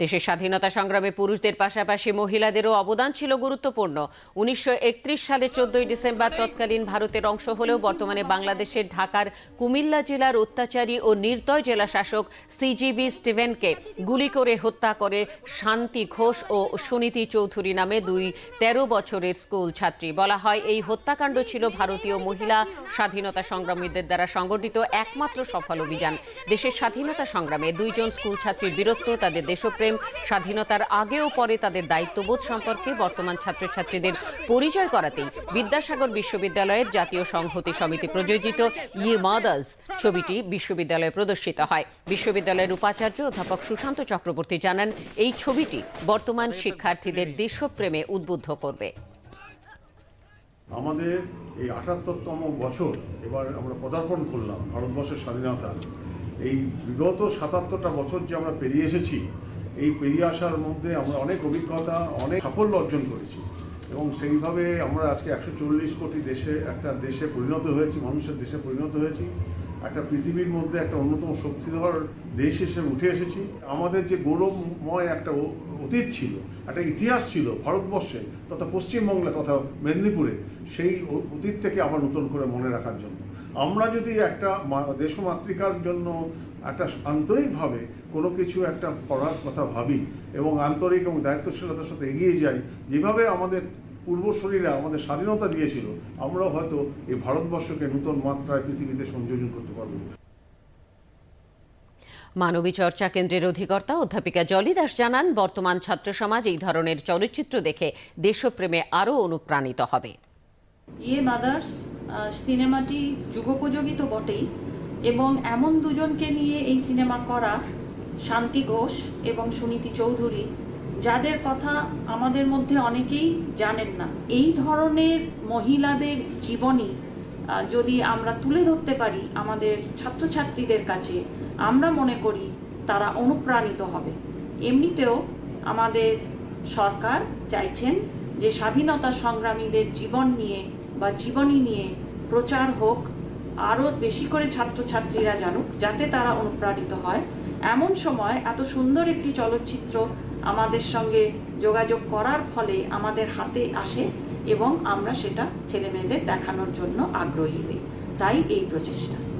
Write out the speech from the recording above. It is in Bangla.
দেশের স্বাধীনতা সংগ্রামে পুরুষদের পাশাপাশি মহিলাদেরও অবদান ছিল গুরুত্বপূর্ণ। উনিশশো একত্রিশ সালে চোদ্দই ডিসেম্বর তৎকালীন ভারতের অংশ হলেও বর্তমানে বাংলাদেশের ঢাকার কুমিল্লা জেলার অত্যাচারী ও নির্দয় জেলা শাসক সিজিবি স্টিভেনকে গুলি করে হত্যা করে শান্তি ঘোষ ও সুনীতি চৌধুরী নামে দুই তেরো বছরের স্কুল ছাত্রী। বলা হয়, এই হত্যাকাণ্ড ছিল ভারতীয় মহিলা স্বাধীনতা সংগ্রামীদের দ্বারা সংগঠিত একমাত্র সফল অভিযান। দেশের স্বাধীনতা সংগ্রামে দুইজন স্কুল ছাত্রীর বীরত্ব, তাদের দেশপ্রেম স্বাধীনতার আগে ও পরে তাদের দায়িত্ববোধ সম্পর্কে বর্তমান ছাত্রছাত্রীদের পরিচয় করাতেই বিদ্যাসাগর বিশ্ববিদ্যালয়ের জাতীয় সংহতি সমিতি প্রযোজিত ইয়ে মাদার্স ছবিটি বিশ্ববিদ্যালয়ে প্রদর্শিত হয়। বিশ্ববিদ্যালয়ের উপাচার্য অধ্যাপক সুশান্ত চক্রবর্তী জানান, এই ছবিটি বর্তমান শিক্ষার্থীদের দেশপ্রেমে উদ্বুদ্ধ করবে। আমাদের এই আটাত্তরতম বছর এবার আমরা পদার্পণ করলাম, ভারতবর্ষের স্বাধীনতা। এই বিগত সাতাত্তরটা বছর যে আমরা পেরিয়ে এসেছি এই পেরিয়ে আসার মধ্যে আমরা অনেক অভিজ্ঞতা, অনেক সাফল্য অর্জন করেছি। এবং সেইভাবে আমরা আজকে একশো চল্লিশ কোটি দেশে, একটা দেশে পরিণত হয়েছি, মানুষের দেশে পরিণত হয়েছি। একটা পৃথিবীর মধ্যে একটা অন্যতম শক্তিধর দেশ হিসেবে উঠে এসেছি। আমাদের যে গৌরবময় একটা অতীত ছিল, একটা ইতিহাস ছিল ভারতবর্ষে তথা পশ্চিমবঙ্গে তথা মেদিনীপুরে, সেই অতীত থেকে আবার নতুন করে মনে রাখার জন্য। আমরা যদি একটা দেশমাতৃকার জন্য একটা আন্তরিকভাবে কোনো কিছু একটা করার কথা ভাবি এবং আন্তরিক এবং দায়িত্বশীলতার সাথে এগিয়ে যাই, যেভাবে আমাদের পূর্বশরীরা আমাদের স্বাধীনতা দিয়েছিল আমরা হয়তো এই ভারতবর্ষকে নতুন মাত্রায় পৃথিবীতে সংযোজন করতে পারব। মানবী চর্চা কেন্দ্রের অধিকর্তা অধ্যাপিকা জলি দাস জানান, বর্তমান ছাত্র সমাজ এই ধরনের চলচ্চিত্র দেখে দেশপ্রেমে আরও অনুপ্রাণিত হবে। ইয়ে মাদার্স সিনেমাটি যুগোপযোগী তো বটেই, এবং এমন দুজনকে নিয়ে এই সিনেমা করা শান্তি ঘোষ এবং সুনীতি চৌধুরী, যাদের কথা আমাদের মধ্যে অনেকেই জানেন না। এই ধরনের মহিলাদের জীবনী যদি আমরা তুলে ধরতে পারি আমাদের ছাত্রছাত্রীদের কাছে, আমরা মনে করি তারা অনুপ্রাণিত হবে। এমনিতেও আমাদের সরকার চাইছেন যে স্বাধীনতা সংগ্রামীদের জীবন নিয়ে বা জীবনী নিয়ে প্রচার হোক, আরও বেশি করে ছাত্রছাত্রীরা জানুক, যাতে তারা অনুপ্রাণিত হয়। এমন সময় এত সুন্দর একটি চলচ্চিত্র আমাদের সঙ্গে যোগাযোগ করার ফলে আমাদের হাতে আসে এবং আমরা সেটা ছেলেমেয়েদের দেখানোর জন্য আগ্রহী হই। তাই এই প্রচেষ্টা।